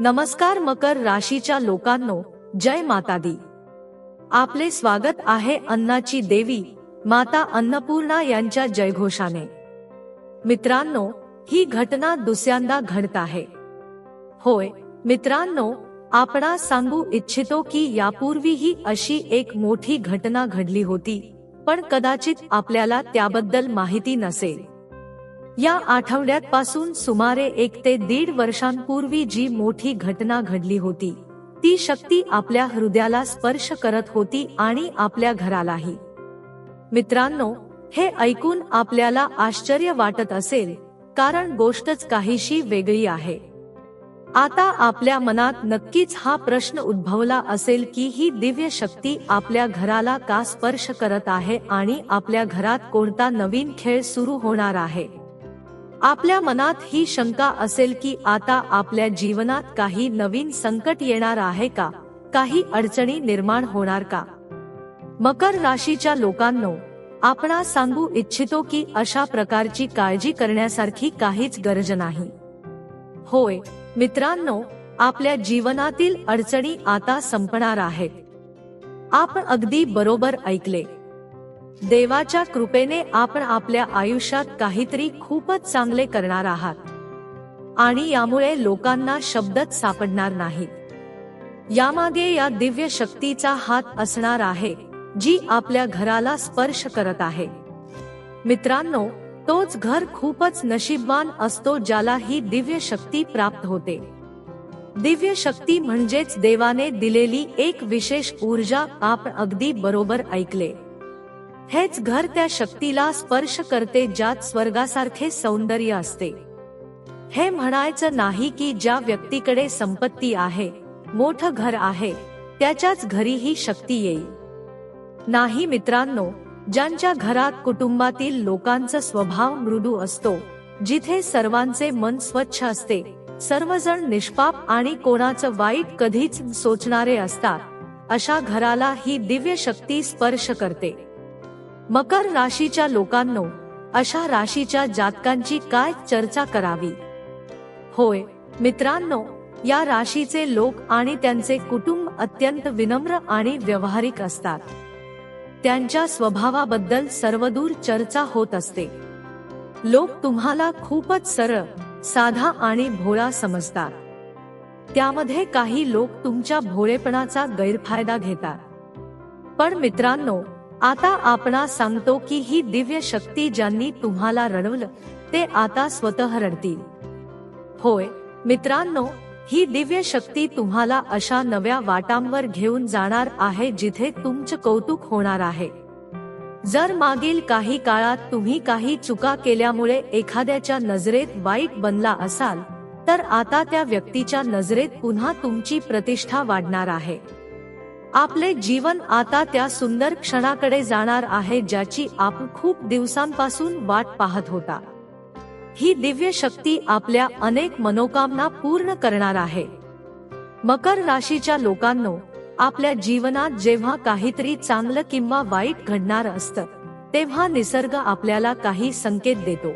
नमस्कार मकर राशीच्या लोकांनो जय माता दी आपले स्वागत आहे अन्नाची देवी माता अन्नपूर्णा यांच्या जयघोषाने. मित्रांनो ही घटना दुसऱ्यांदा घडत आहे. होय मित्रांनो आपणा सांगू इच्छितो की यापूर्वीही अशी एक मोठी घटना घडली होती पण कदाचित आपल्याला त्याबद्दल माहिती नसेल. या आठवड्यात पासून सुमारे एक ते दीड वर्षांपूर्वी जी मोठी घटना घडली होती ती शक्ती आपल्या हृदयाला स्पर्श करत होती आणि आपल्या घरालाही. मित्रांनो हे ऐकून आपल्याला आश्चर्य वाटत असेल कारण गोष्टच काहीशी वेगळी आहे. आता आपल्या मनात नक्कीच हा प्रश्न उद्भवला असेल की ही दिव्य शक्ती आपल्या घराला का स्पर्श करत आहे आणि आपल्या घरात कोणता नवीन खेळ सुरू होणार आहे? आपल्या मनात ही शंका असेल की आता आपल्या जीवनात काही नवीन संकट येणार आहे का? काही अडचणी निर्माण होणार का? मकर राशीच्या लोकांनो आपणा सांगू इच्छितो की अशा प्रकारची काळजी करण्यासारखी काहीच गरज नाही. होय मित्रांनो आपल्या जीवनातील अडचणी आता संपणार आहेत. आपण अगदी बरोबर ऐकले. देवाच्या कृपेने आपण आपल्या आयुष्यात काहीतरी खूपच चांगले करणार आहात. आणि यामुळे लोकांना शब्दच सापडणार नाहीत. यामागे या दिव्य शक्तीचा हात असणार आहे जी आपल्या घराला स्पर्श करत आहे. मित्रांनो तोच घर खूपच नशीबवान असतो ज्याला ही दिव्य शक्ती प्राप्त होते. दिव्य शक्ती म्हणजेच देवाने दिलेली एक विशेष ऊर्जा आपण अगदी बरोबर ऐकले. हेच घर त्या शक्तीला स्पर्श करते ज्यात स्वर्गासारखे सौंदर्य असते. हे म्हणायचं नाही की ज्या व्यक्तीकडे संपत्ती आहे मोठं घर आहे त्याच्याच घरी ही शक्ती येईल. नाही मित्रांनो ज्यांच्या घरात कुटुंबातील लोकांचा स्वभाव मृदू असतो जिथे सर्वांचे मन स्वच्छ असते सर्वजण निष्पाप आणि कोणाचं वाईट कधीच सोचणारे असतात अशा घराला ही दिव्य शक्ती स्पर्श करते. मकर राशीच्या लोकांनो अशा राशीच्या जातकांची काय चर्चा करावी? होय मित्रांनो या राशीचे लोक आणि त्यांचे कुटुंब अत्यंत विनम्र आणि व्यवहारिक असतात. त्यांच्या स्वभावाबद्दल सर्वदूर चर्चा होत असते. लोक तुम्हाला खूपच सरळ साधा आणि भोळा समजतात. त्यामध्ये काही लोक तुमच्या भोळेपणाचा गैरफायदा घेतात. पण मित्रांनो आता आपणा सांगतो की ही दिव्य शक्ती ज्यांनी तुम्हाला रडवलं ते आता स्वतः रडतील. होय मित्रांनो ही दिव्य शक्ती तुम्हाला अशा नव्या वाटांवर घेऊन जाणार आहे जिथे तुमचं कौतुक होणार आहे. जर मागील काही काळात तुम्ही काही चुका केल्यामुळे एखाद्याच्या नजरेत वाईट बनला असाल तर आता त्या व्यक्तीच्या नजरेत पुन्हा तुमची प्रतिष्ठा वाढणार आहे. आपले जीवन आता त्या सुंदर क्षणाकडे जाणार आहे ज्याची आपण खूप दिवसांपासून वाट पाहत होता. ही दिव्य शक्ती आपल्या अनेक मनोकामना पूर्ण करणार आहे. मकर राशीच्या लोकांनो आपल्या जीवनात जेव्हा काहीतरी चांगलं किंवा वाईट घडणार असतं तेव्हा निसर्ग आपल्याला काही संकेत देतो.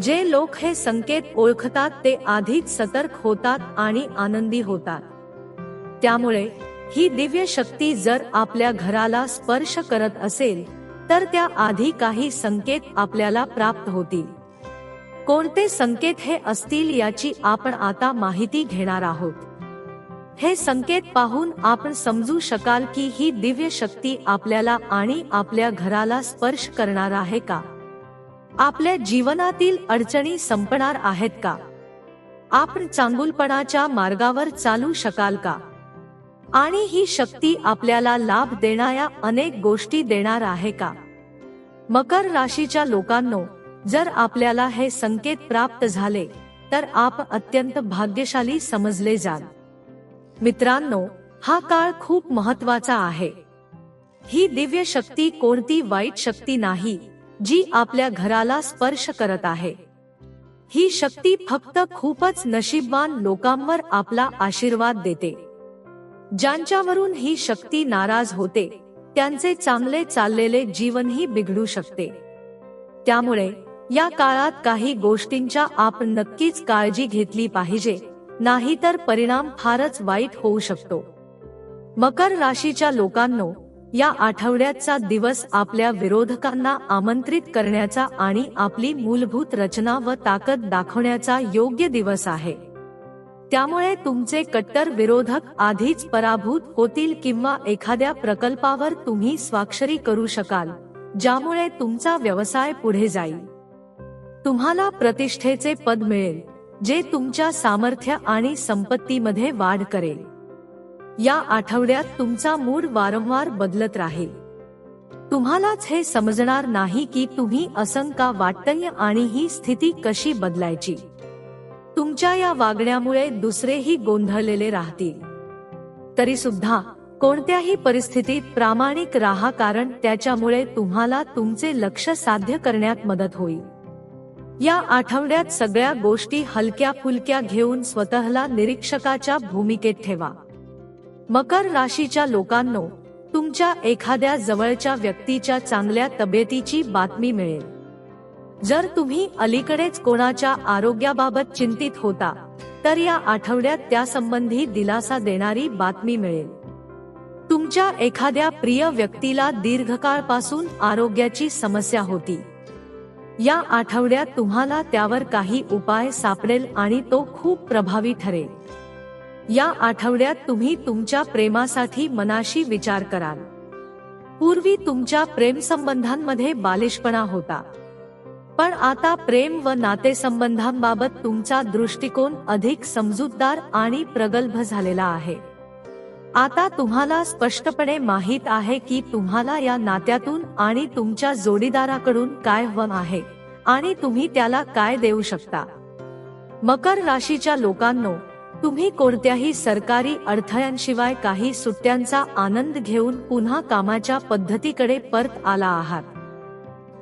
जे लोक हे संकेत ओळखतात ते आधीच सतर्क होतात आणि आनंदी होतात. त्यामुळे ही दिव्य शक्ती जर आपल्या घराला स्पर्श करत असेल तर त्या आधी काही संकेत आपल्याला प्राप्त होतील. कोणते संकेत हे असतील याची आपण आता माहिती घेणार आहोत. हे संकेत पाहून आपण समजू शकाल की ही दिव्य शक्ती आपल्याला आणि आपल्या घराला स्पर्श करणार आहे का? आपल्या जीवनातील अडचणी संपणार आहेत का? आपण चांगुलपणाच्या मार्गावर चालू शकाल का? आणि ही शक्ती आपल्याला लाभ देणाऱ्या अनेक गोष्टी देणार आहे का? मकर राशीच्या लोकांनो जर आपल्याला हे संकेत प्राप्त झाले तर आप अत्यंत भाग्यशाली समजले जाल. मित्रांनो हा काळ खूप महत्त्वाचा आहे. ही दिव्य शक्ती कोणती वाईट शक्ती नाही जी आपल्या घराला स्पर्श करत आहे. ही शक्ती फक्त खूपच नशीबवान लोकांवर आपला आशीर्वाद देते. ज्यांच्यावरून ही शक्ती नाराज होते त्यांचे चांगले चाललेले जीवनही बिघडू शकते. त्यामुळे या काळात काही गोष्टींच्या आपण नक्कीच काळजी घेतली पाहिजे नाहीतर परिणाम फारच वाईट होऊ शकतो. मकर राशीच्या लोकांनो या आठवड्याचा दिवस आपल्या विरोधकांना आमंत्रित करण्याचा आणि आपली मूलभूत रचना व ताकद दाखवण्याचा योग्य दिवस आहे. त्यामुळे तुमचे कट्टर विरोधक आधीच पराभूत होतील किंवा एखाद्या प्रकल्पावर तुम्ही स्वाक्षरी करू शकाल ज्यामुळे तुमचा व्यवसाय पुढे जाईल. तुम्हाला प्रतिष्ठेचे पद मिळेल जे तुमच्या सामर्थ्य आणि संपत्तीमध्ये वाढ करेल. या आठवड्यात तुमचा मूड वारंवार बदलत राहील. तुम्हालाच हे समजणार नाही की तुम्ही असंका वाटतय आणि ही स्थिती कशी बदलायची. तुमच्या या वागण्यामुळे दुसरेही गोंधळलेले राहतील. तरी सुद्धा कोणत्याही परिस्थितीत प्रामाणिक राहा कारण त्याच्यामुळे तुम्हाला तुमचे लक्ष साध्य करण्यात मदत होईल. या आठवड्यात सगळ्या गोष्टी हलक्या फुलक्या घेऊन स्वतःला निरीक्षकाच्या भूमिकेत ठेवा. मकर राशीच्या लोकांनो तुमच्या एखाद्या जवळच्या व्यक्तीच्या चांगल्या तब्येतीची बातमी मिळेल. जर तुम्ही अलीकडेच कोणाच्या आरोग्याबाबत चिंतित होता तर या आठवड्यात त्यासंबंधी दिलासा देणारी बातमी मिळेल. तुमच्या एखाद्या प्रिय व्यक्तीला दीर्घकाळपासून आरोग्याची समस्या होती. या आठवड्यात तुम्हाला त्यावर काही उपाय सापडेल आणि तो खूप प्रभावी ठरेल. या आठवड्यात तुम्ही तुमच्या प्रेमासाठी मनाशी विचार कराल. पूर्वी तुमच्या प्रेमसंबंधांमध्ये बालिशपणा होता. पण आता प्रेम व नातेसंबंधांबाबत तुमचा दृष्टिकोन अधिक समजूतदार आणि प्रगल्भ झालेला आहे. आता तुम्हाला स्पष्टपणे माहीत आहे की तुम्हाला या नात्यातून आणि तुमच्या जोडीदाराकडून काय हवं आहे आणि तुम्ही त्याला काय देऊ शकता. मकर राशीच्या लोकांनो तुम्ही कोणत्याही सरकारी अडथळ्यांशिवाय काही सुट्ट्यांचा आनंद घेऊन पुन्हा कामाच्या पद्धतीकडे परत आला आहात.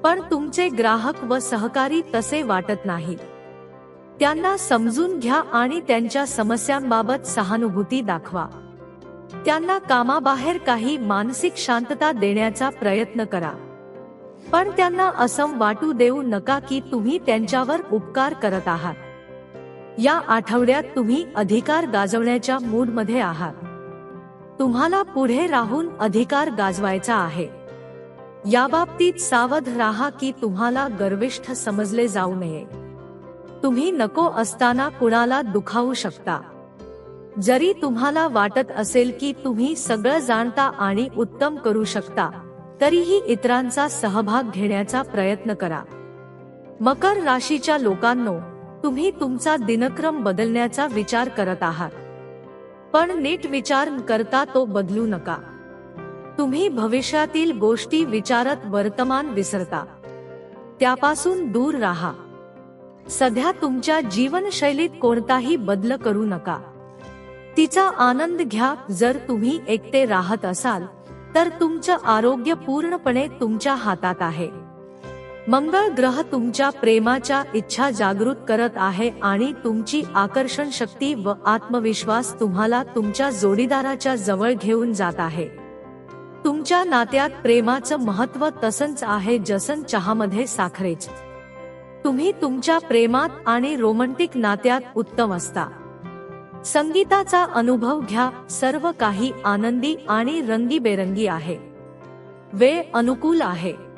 पण तुमचे ग्राहक व सहकारी तसे वाटत नाही. त्यांना समजून घ्या आणि त्यांच्या समस्यांबाबत सहानुभूती दाखवा. त्यांना कामाबाहेर काही मानसिक शांतता देण्याचा प्रयत्न करा. पण त्यांना असं वाटू देऊ नका की तुम्ही त्यांच्यावर उपकार करत आहात. या आठवड्यात तुम्ही अधिकार गाजवण्याच्या मूडमध्ये आहात. तुम्हाला पुढे राहून अधिकार गाजवायचा आहे. याबाबतीत सावध राहा की तुम्हाला गर्विष्ठ समजले जाऊ नये. तुम्ही नको असताना कुणाला दुखावू शकता. जरी तुम्हाला वाटत असेल की तुम्ही सगळं जाणता आणि उत्तम करू शकता तरीही इतरांचा सहभाग घेण्याचा प्रयत्न करा. मकर राशीच्या लोकांनो तुम्ही तुमचा दिनक्रम बदलण्याचा विचार करत आहात. पण नीट विचार करता तो बदलू नका. तुम्ही भविष्यातील गोष्टी विचारत वर्तमान विसरता. त्यापासून दूर राहा. सध्या तुमच्या जीवनशैलीत कोणताही बदल करू नका. तिचा आनंद घ्या जर तुम्ही एकटे राहत असाल तर तुमचं आरोग्य पूर्णपणे तुमच्या हातात आहे. मंगळ ग्रह तुमच्या प्रेमाच्या इच्छा जागृत करत आहे आणि तुमची आकर्षण शक्ती व आत्मविश्वास तुम्हाला तुमच्या जोडीदाराच्या जवळ घेऊन जात आहे. तुमच्या नात्यात प्रेमाचं महत्त्व तसंच आहे जसन चहामध्ये साखरेच. तुम्ही तुमच्या प्रेमात आणि रोमंटिक नात्यात उत्तम असता. संगीताचा अनुभव घ्या सर्व काही आनंदी आणि रंगीबेरंगी आहे. वेळ अनुकूल आहे.